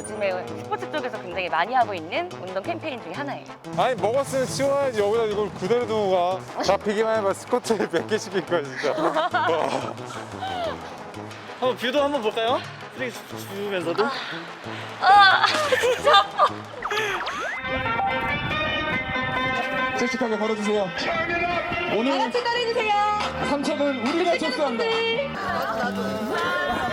요즘에 스포츠 쪽에서 굉장히 많이 하고 있는 운동 캠페인 중에 하나예요. 아니 먹었으면 치워야지 여기다 이걸 그대로 두고 가 잡히기만 해봐 스쿼트를 100개 시킬 거야 진짜 와. 한번 뷰도 한번 볼까요? 쓰레기 주- 주우면서도 아, 진짜 아파. 씩씩하게 걸어주세요. 오늘 같이 따라해주세요. 3천은 우리가 접수한다. 안녕하세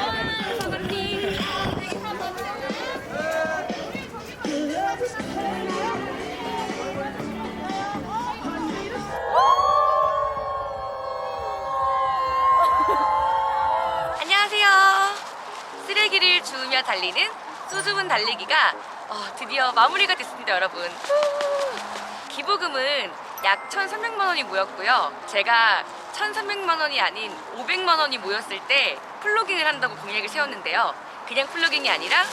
소주분 달리기가 어, 드디어 마무리가 됐습니다, 여러분. 후. 기부금은 약 1,300만 원이 모였고요. 제가 1,300만 원이 아닌 500만 원이 모였을 때 플로깅을 한다고 공약을 세웠는데요. 그냥 플로깅이 아니라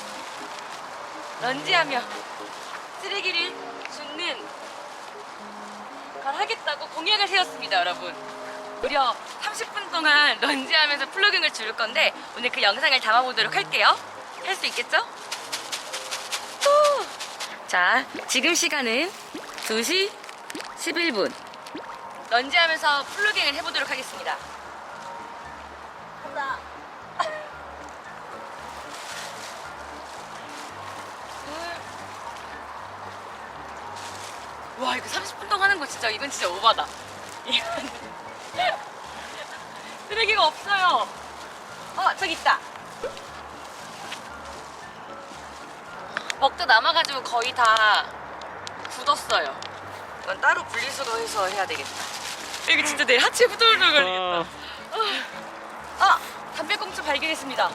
런지하며 쓰레기를 줍는 걸 하겠다고 공약을 세웠습니다, 여러분. 무려 30분 동안 런지하면서 플로깅을 줄일 건데 오늘 그 영상을 담아보도록 할게요. 할 수 있겠죠? 후! 자, 지금 시간은 2시 11분. 런지하면서 플로깅을 해보도록 하겠습니다. 둘. 와, 이거 30분 동안 하는 거 진짜 이건 진짜 오바다. 쓰레기가 없어요. 어, 저기 있다. 먹다 남아가지고 거의 다 굳었어요. 이건 따로 분리수거 해서 해야 되겠다. 이거 진짜 내일 하체 후들후들 걸리겠다. 아, 아, 담배꽁초 발견했습니다.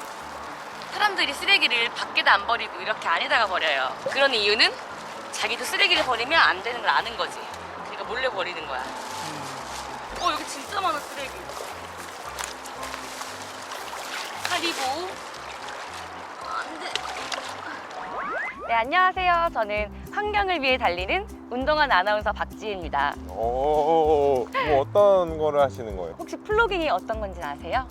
사람들이 쓰레기를 밖에다 안 버리고 이렇게 안에다가 버려요. 그런 이유는 자기도 쓰레기를 버리면 안 되는 걸 아는 거지. 그러니까 몰래 버리는 거야. 어, 여기 진짜 많아, 쓰레기. 카리보. 네, 안녕하세요. 저는 환경을 위해 달리는 운동한 아나운서 박지혜입니다. 오, 뭐 어떤 거를 하시는 거예요? 혹시 플로깅이 어떤 건지 아세요?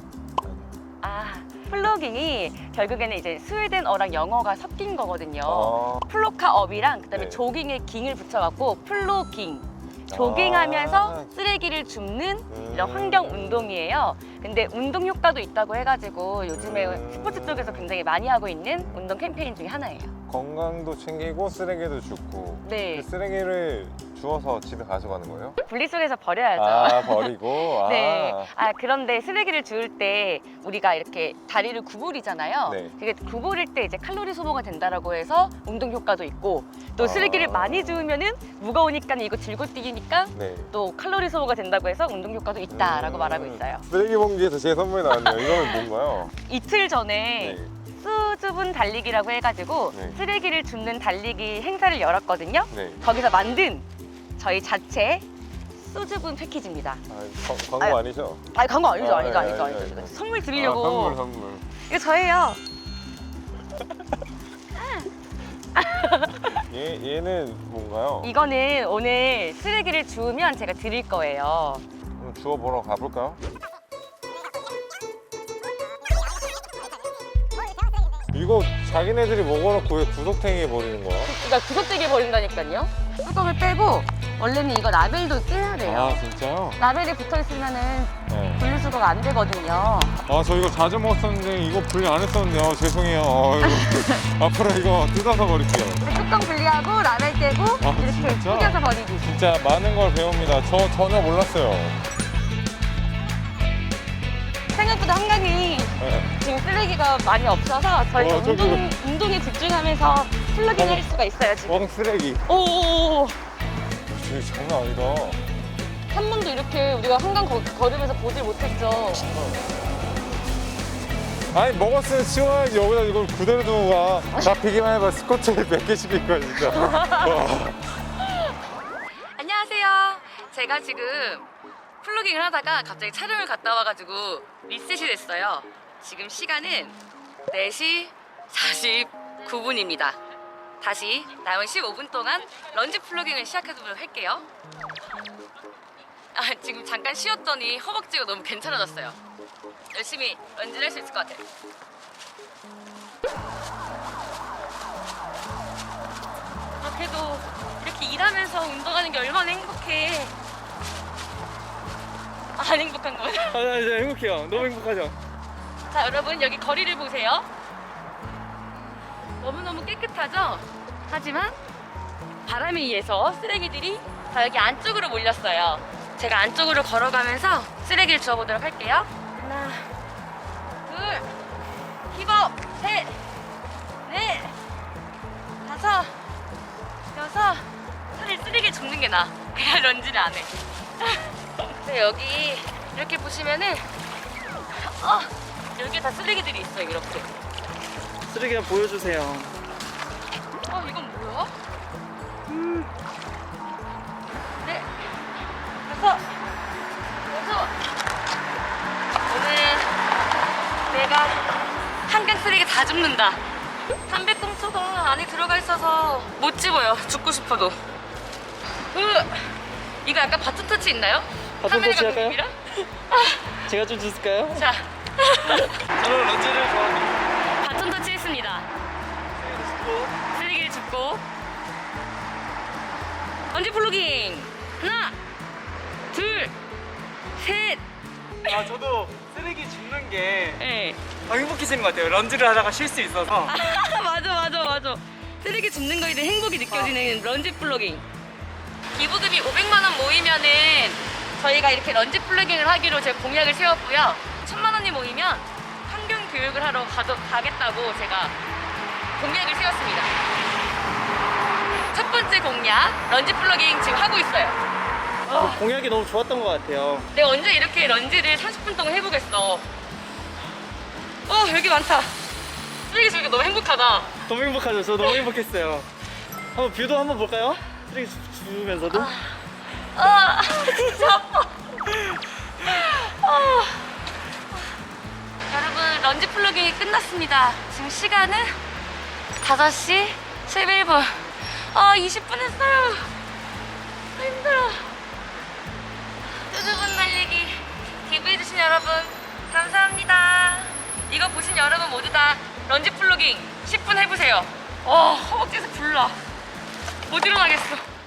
아, 플로깅이 결국에는 이제 스웨덴 어랑 영어가 섞인 거거든요. 아, 플로카 업이랑 그다음에 네. 조깅에 깅을 붙여갖고 플로깅. 조깅하면서 아. 쓰레기를 줍는 음. 이런 환경 운동이에요. 근데 운동 효과도 있다고 해가지고 요즘에 음. 스포츠 쪽에서 굉장히 많이 하고 있는 운동 캠페인 중에 하나예요. 건강도 챙기고 쓰레기도 줍고 네, 그 쓰레기를 주워서 집에 가져가는 거예요? 분리수거해서 버려야죠. 아 버리고 아. 네. 아 그런데 쓰레기를 주울 때 우리가 이렇게 다리를 구부리잖아요. 네. 그게 구부릴 때 이제 칼로리 소모가 된다라고 해서 운동 효과도 있고 또 아. 쓰레기를 많이 주우면은 무거우니까 이거 들고 뛰기니까 네. 또 칼로리 소모가 된다고 해서 운동 효과도 있다라고 음. 말하고 있어요. 쓰레기 봉지에서 제 선물이 나왔네요 이거는 뭔가요? 이틀 전에 네. 수줍은 달리기라고 해가지고 네. 쓰레기를 줍는 달리기 행사를 열었거든요. 네. 거기서 만든 저희 자체 수줍은 패키지입니다. 아, 광- 광고 아니죠? 아니 광고 아니죠, 아, 아니죠, 아니, 아니죠, 아니, 아니죠. 아니. 선물 드리려고. 아, 선물 선물 이거 저예요. 얘, 얘는 뭔가요? 이거는 오늘 쓰레기를 주우면 제가 드릴 거예요. 그럼 주워 보러 가볼까요? 이거 자기네들이 먹어놓고 왜 구석탱이에 버리는 거야? 그러니까 구석대기에 버린다니까요. 뚜껑을 빼고 원래는 이거 라벨도 떼야 돼요. 아 진짜요? 라벨이 붙어 있으면은 네. 분리수거가 안 되거든요. 아 저 이거 자주 먹었었는데 이거 분리 안 했었는데 요 죄송해요 어, 이거. 앞으로 이거 뜯어서 버릴게요 뚜껑 분리하고 라벨 떼고 아, 이렇게 진짜? 구겨서 버리기. 진짜 많은 걸 배웁니다 저 전혀 몰랐어요 생각보다 한강이 네. 지금 쓰레기가 많이 없어서 저희가 어, 저기 운동, 운동에 집중하면서 플러깅 어. 할 수가 있어요 지금. 뻥 쓰레기 오오오. 이거 장난 아니다 한 번도 이렇게 우리가 한강 거, 걸으면서 보질 못했죠. 아니 먹었으면 치워야지 여기다 이걸 그대로 두고 가 잡히기만 해봐 스쿼트를 100개 시킬 거야 진짜 와. 안녕하세요. 제가 지금 플로깅을 하다가 갑자기 촬영을 갔다 와가지고 리셋이 됐어요. 지금 시간은 4시 49분입니다. 다시 남은 15분 동안 런지 플로깅을 시작해보도록 할게요. 아, 지금 잠깐 쉬었더니 허벅지가 너무 괜찮아졌어요. 열심히 런지를 할 수 있을 것 같아요. 그래도 이렇게 일하면서 운동하는 게 얼마나 행복해. 안 행복한 거예요? 아, 나 이제 행복해요. 너무 행복하죠? 자, 여러분 여기 거리를 보세요. 너무너무 깨끗하죠? 하지만 바람에 의해서 쓰레기들이 다 여기 안쪽으로 몰렸어요. 제가 안쪽으로 걸어가면서 쓰레기를 주워보도록 할게요. 하나, 둘, 힘업, 셋, 넷, 다섯, 여섯. 차라리 쓰레기 줍는 게 나아. 그냥 런지를 안 해. 네, 여기 이렇게 보시면은 어, 여기 다 쓰레기들이 있어요, 이렇게. 쓰레기 한 보여주세요. 어, 이건 뭐야? 네, 다섯, 여섯. 오늘은 내가 한강 쓰레기 다 줍는다. 담배꽁초가 안에 들어가 있어서 못 집어요. 죽고 싶어도. 으, 이거 약간 바톤 터치 있나요? 바톤 터치 할까요? 감독님이랑? 제가 좀 주실까요? 자, 저는 런지를 좋아합니다. 바톤 터치 했습니다. 쓰레기를 줍고 런지 플로깅 하나 둘셋 아 저도 쓰레기 줍는 게 예. 더 행복해지는 것 같아요. 런지를 하다가 쉴 수 있어서. 맞아 맞아 맞아 쓰레기 줍는 거에 대해 행복이 느껴지는 런지 플로깅 기부금이 500만 원 모이면은 저희가 이렇게 런지 플로깅을 하기로 제가 공약을 세웠고요 천만 원이 모이면 교육을 하러 가도, 가겠다고 제가 공약을 세웠습니다 첫 번째 공약 런지 플로깅 지금 하고 있어요 공약이 너무 좋았던 것 같아요. 내가 언제 이렇게 런지를 30분 동안 해보겠어 어 여기 많다 쓰레기 주니까 너무 행복하다 너무 행복하죠? 저 너무 행복했어요. 한번 뷰도 한번 볼까요? 쓰레기 주- 주우면서도. 아 진짜 아파 아. 런지 플러깅이 끝났습니다. 지금 시간은 5시 11분. 아 20분 했어요. 아, 힘들어. 뚜두분 날리기. 기부해주신 여러분 감사합니다. 이거 보신 여러분 모두 다 런지 플로깅 10분 해보세요. 어 허벅지에서 불나. 못 일어나겠어